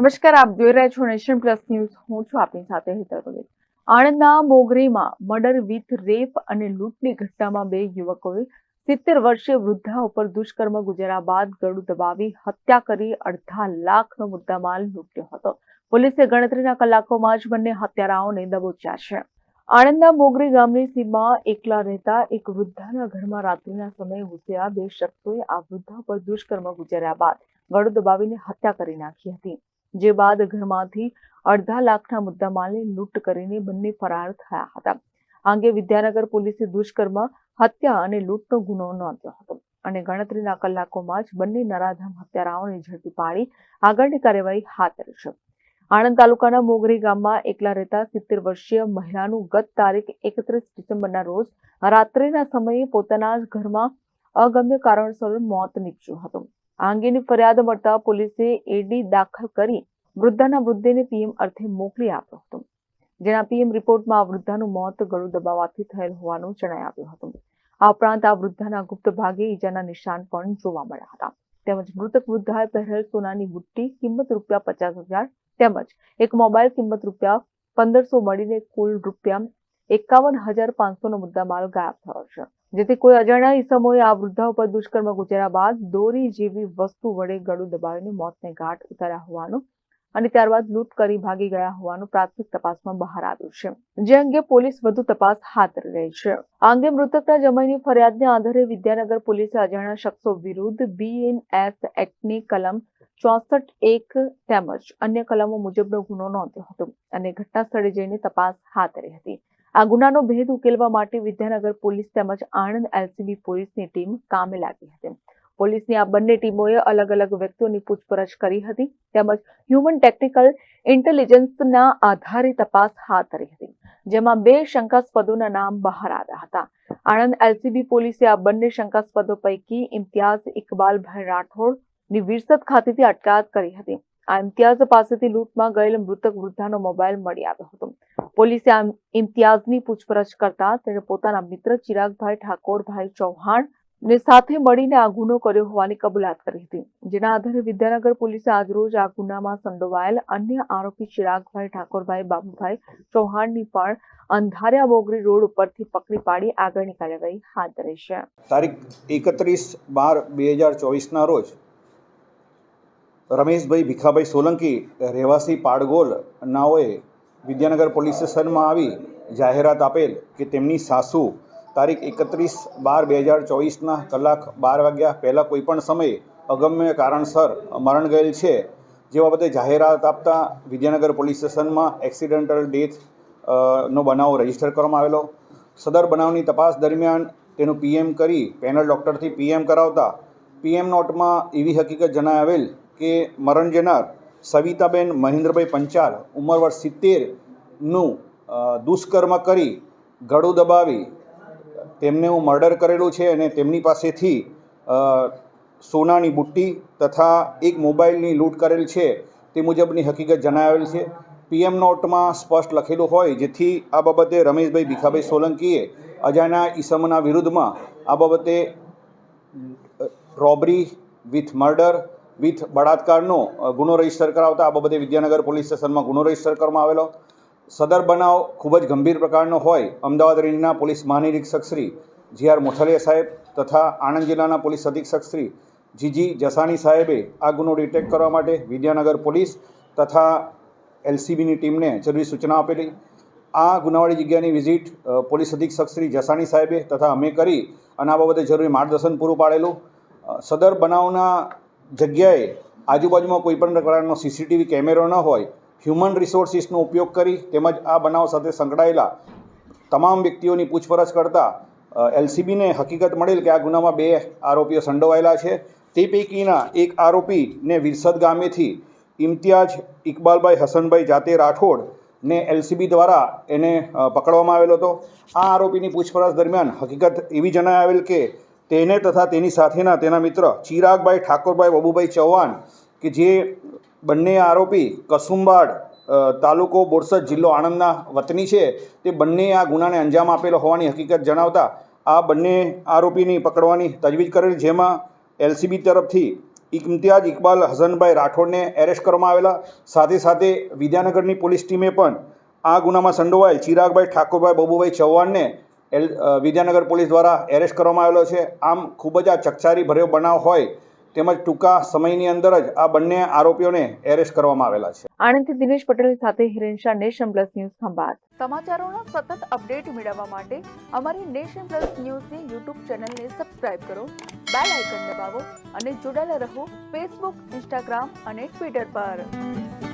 નમસ્કાર, આપ જોઈ રહ્યા છો નેશન પ્લસ ન્યૂઝ. હું છું આપની સાથે હેતલ પટેલ. આણંદના મોગરીમાં મર્ડર વિથ રેપ અને લૂંટની ઘટનામાં બે યુવકોએ સિત્તેર વર્ષીય વૃદ્ધા ઉપર દુષ્કર્મ ગુજર્યા બાદ ગળું દબાવી હત્યા કરી અડધા લાખનો મુદ્દામાલ લૂંટ્યો હતો. પોલીસે ગણતરીના કલાકોમાં જ બંને હત્યારાઓને દબોચ્યા છે. આણંદના મોગરી ગામની સીમમાં એકલા રહેતા એક વૃદ્ધાના ઘરમાં રાત્રિના સમયે ઘૂસ્યા બે શખ્સોએ આ વૃદ્ધા પર દુષ્કર્મ ગુજર્યા બાદ ગળું દબાવીને હત્યા કરી નાખી હતી. જે બાદ ઘરમાંથી અડધા લાખના મુદ્દામાલની લૂંટ કરીને બંને ફરાર થયા હતા. આ અંગે વિદ્યાનગર પોલીસે દુષ્કર્મ, હત્યા અને લૂંટનો ગુનો નોંધ્યો હતો અને ગણતરીના કલાકોમાં જ બંને નરાધામ હત્યારાઓને ઝડપી પાડી આગળની કાર્યવાહી હાથ ધરી છે. આણંદ તાલુકાના મોગરી ગામમાં એકલા રહેતા સિત્તેર વર્ષીય મહિલાનું ગત તારીખ એકત્રીસ ડિસેમ્બરના રોજ રાત્રિના સમયે પોતાના જ ઘરમાં અગમ્ય કારણસર મોત નીપજ્યું હતું. આ ફરિયાદ મળતા પોલીસે એડી દાખલ કરી વૃદ્ધાના મૃતદેહને પીએમ અર્થે મોકલી આપ્યો હતો. જેના પીએમ રિપોર્ટમાં વૃદ્ધાનું મોત ગળું દબાવવાથી થયેલ હોવાનું જણાઈ આવ્યું હતું. આ ઉપરાંત આ વૃદ્ધાના ગુપ્ત ભાગે ઈજાના નિશાન પણ જોવા મળ્યા હતા. તેમજ મૃતક વૃદ્ધાએ પહેરેલ સોનાની બુટ્ટી કિંમત રૂપિયા પચાસ હજાર તેમજ એક મોબાઈલ કિંમત રૂપિયા પંદરસો મળીને કુલ રૂપિયા એકાવન હજાર પાંચસોનો મુદ્દામાલ ગાયબ થયો છે. જેથી કોઈ અજાણ્યા ઈસમોએ આ વૃદ્ધા ઉપર દુષ્કર્મ ગુજર્યા બાદ દોરી જેવી વસ્તુ વડે ગળું દબાવીને મોતને ઘાટ ઉતાર્યા હોવાનું અને ત્યારબાદ લૂંટ કરી ભાગી ગયા હોવાનું પ્રાથમિક તપાસમાં બહાર આવ્યું છે. જે અંગે પોલીસ વધુ તપાસ હાથ રહી છે. આ અંગે મૃતકના જમાઈની ફરિયાદને આધારે વિદ્યાનગર પોલીસે અજાણ્યા શખ્સો વિરુદ્ધ બીએનએસ એક્ટની કલમ ચોસઠ એક તેમજ અન્ય કલમો મુજબનો ગુનો નોંધ્યો હતો અને ઘટના સ્થળે જઈને તપાસ હાથ ધરી હતી. આ ગુનાનો ભેદ ઉકેલવા માટે વિદ્યાનગર પોલીસ તેમજ આણંદ એલસીબી પોલીસની ટીમ કામે લાગી હતી. પોલીસની આ બંને ટીમોએ અલગ અલગ વ્યક્તિઓની પૂછપરછ કરી હતી તેમજ હ્યુમન ટેકનિકલ ઇન્ટેલિજન્સના આધારે તપાસ હાથ ધરી હતી, જેમાં બે શંકાસ્પદોના નામ બહાર આવ્યા હતા. આણંદ એલસીબી પોલીસે આ બંને શંકાસ્પદો પૈકી ઇમ્તિયાઝ ઇકબાલભાઈ રાઠોડની વિરસદ ખાતેથી અટકાયત કરી હતી. આ ઇમ્તિયાઝ પાસેથી લૂંટમાં ગયેલ મૃતક વૃદ્ધાનો મોબાઈલ મળી આવ્યો હતો. પોલીસે ઇમ્તિયાઝની પૂછપરછ કરતા તેણે પોતાના મિત્ર ચિરાગભાઈ ઠાકોરભાઈ ચૌહાણ ને સાથે મળીને આ ગુનો કર્યો હોવાની કબૂલાત કરી હતી, જેના આધારે વિદ્યાનગર પોલીસે આજરોજ આ ગુનામાં સંડોવાયેલ અન્ય આરોપી ચિરાગભાઈ ઠાકોરભાઈ બાબુભાઈ ચૌહાણની પણ અંધારિયા મોગરી રોડ ઉપરથી પકડી પાડી આગળની કાર્યવાહી હાથ ધરી છે. તારીખ એકત્રીસ બાર બે હજાર ચોવીસના રોજ રમેશભાઈ ભીખાભાઈ સોલંકી રહેવાસી પાડગોલ નાઓએ વિદ્યાનગર પોલીસ સ્ટેશનમાં આવી જાહેરાત આપેલ કે તેમની સાસુ તારીખ એકત્રીસ બાર બે હજાર ચોવીસના કલાક બાર વાગ્યા પહેલાં કોઈપણ સમયે અગમ્ય કારણસર મરણ ગયેલ છે. જે બાબતે જાહેરાત આપતા વિદ્યાનગર પોલીસ સ્ટેશનમાં એક્સિડન્ટલ ડેથ નો બનાવ રજિસ્ટર કરવામાં આવેલો. સદર બનાવની તપાસ દરમિયાન તેનું પીએમ કરી પેનલ ડૉક્ટરથી પીએમ કરાવતા. પીએમ નોટમાં એવી હકીકત જણાવેલ કે મરણ જનાર સવિતાબેન મહેન્દ્રભાઈ પંચાલ ઉંમર વર્ષ સિત્તેરનું દુષ્કર્મ કરી ગળું દબાવી તેમને હું મર્ડર કરેલું છે અને તેમની પાસેથી સોનાની બુટ્ટી તથા એક મોબાઈલની લૂંટ કરેલ છે તે મુજબની હકીકત જણાવેલ છે. પીએમ નોટમાં સ્પષ્ટ લખેલું હોય જેથી આ બાબતે રમેશભાઈ ભીખાભાઈ સોલંકીએ અજાણ્યા ઈસમના વિરુદ્ધમાં આ બાબતે રોબરી વિથ મર્ડર વિથ બળાત્કારનો ગુનો રજિસ્ટર કરાવતા આ બાબતે વિદ્યાનગર પોલીસ સ્ટેશનમાં ગુનો રજિસ્ટર કરવામાં આવેલો. સદર બનાવ ખૂબ જ ગંભીર પ્રકારનો હોય, અમદાવાદ રેન્જના પોલીસ મહાનિરીક્ષક શ્રી જી આર મોથલિયા સાહેબ તથા આણંદ જિલ્લાના પોલીસ અધિક્ષક શ્રી જીજી જસાણી સાહેબે આ ગુનો ડિટેક્ટ કરવા માટે વિદ્યાનગર પોલીસ તથા એલસીબીની ટીમને જરૂરી સૂચના આપેલી. આ ગુનાવાળી જગ્યાની વિઝિટ પોલીસ અધિક્ષક શ્રી જસાણી સાહેબે તથા અમે કરી અને આ બાબતે જરૂરી માર્ગદર્શન પૂરું પાડેલું. સદર બનાવના જગ્યાએ આજુબાજુમાં કોઈપણ પ્રકારનો સીસીટીવી કેમેરો ન હોય હ્યુમન રિસોર્સિસનો ઉપયોગ કરી તેમજ આ બનાવ સાથે સંકળાયેલા તમામ વ્યક્તિઓની પૂછપરછ કરતાં એલસીબીને હકીકત મળેલ કે આ ગુનામાં બે આરોપીઓ સંડોવાયેલા છે. તે પૈકીના એક આરોપીને વિરસદ ગામેથી ઇમ્તિયાજ ઇકબાલભાઈ હસનભાઈ જાતે રાઠોડ ને એલસીબી દ્વારા એને પકડવામાં આવેલો હતો. આ આરોપીની પૂછપરછ દરમિયાન હકીકત એવી જણાવેલ કે તેને તથા તેની સાથેના તેના મિત્ર ચિરાગભાઈ ઠાકોરભાઈ બબુભાઈ ચૌહાણ કે જે બંને આરોપી કસુંબાડ તાલુકો બોરસદ જિલ્લો આણંદના વતની છે, તે બંને આ ગુનાને અંજામ આપેલો હોવાની હકીકત જણાવતા આ બંને આરોપીની પકડવાની તજવીજ કરેલ, જેમાં એલસીબી તરફથી ઇમ્તિયાજ ઇકબાલ હસનભાઈ રાઠોડને એરેસ્ટ કરવામાં આવેલા, સાથે સાથે વિદ્યાનગરની પોલીસ ટીમે પણ આ ગુનામાં સંડોવાયેલ ચિરાગભાઈ ઠાકોરભાઈ બબુભાઈ ચૌહાણને એલ વિદ્યાનગર પોલીસ દ્વારા એરેસ્ટ કરવામાં આવેલો છે. આમ ખૂબ જ આ ચકચારી ભર્યો બનાવ હોય તેમજ ટૂંકા સમયની અંદર જ આ બંને આરોપીઓને એરેસ્ટ કરવામાં આવેલા છે. આણંદથી દિનેશ પટેલ સાથે Hiren Shah Nation Plus News Khambhat. સમાચારોના સતત અપડેટ મેળવવા માટે અમારી નેશન પ્લસ ન્યૂઝની યુટ્યુબ ચેનલને સબસ્ક્રાઇબ કરો બેલ આઇકન દબાવો અને જોડાયેલા રહો ફેસબુક ઇન્સ્ટાગ્રામ અને ટ્વિટર પર.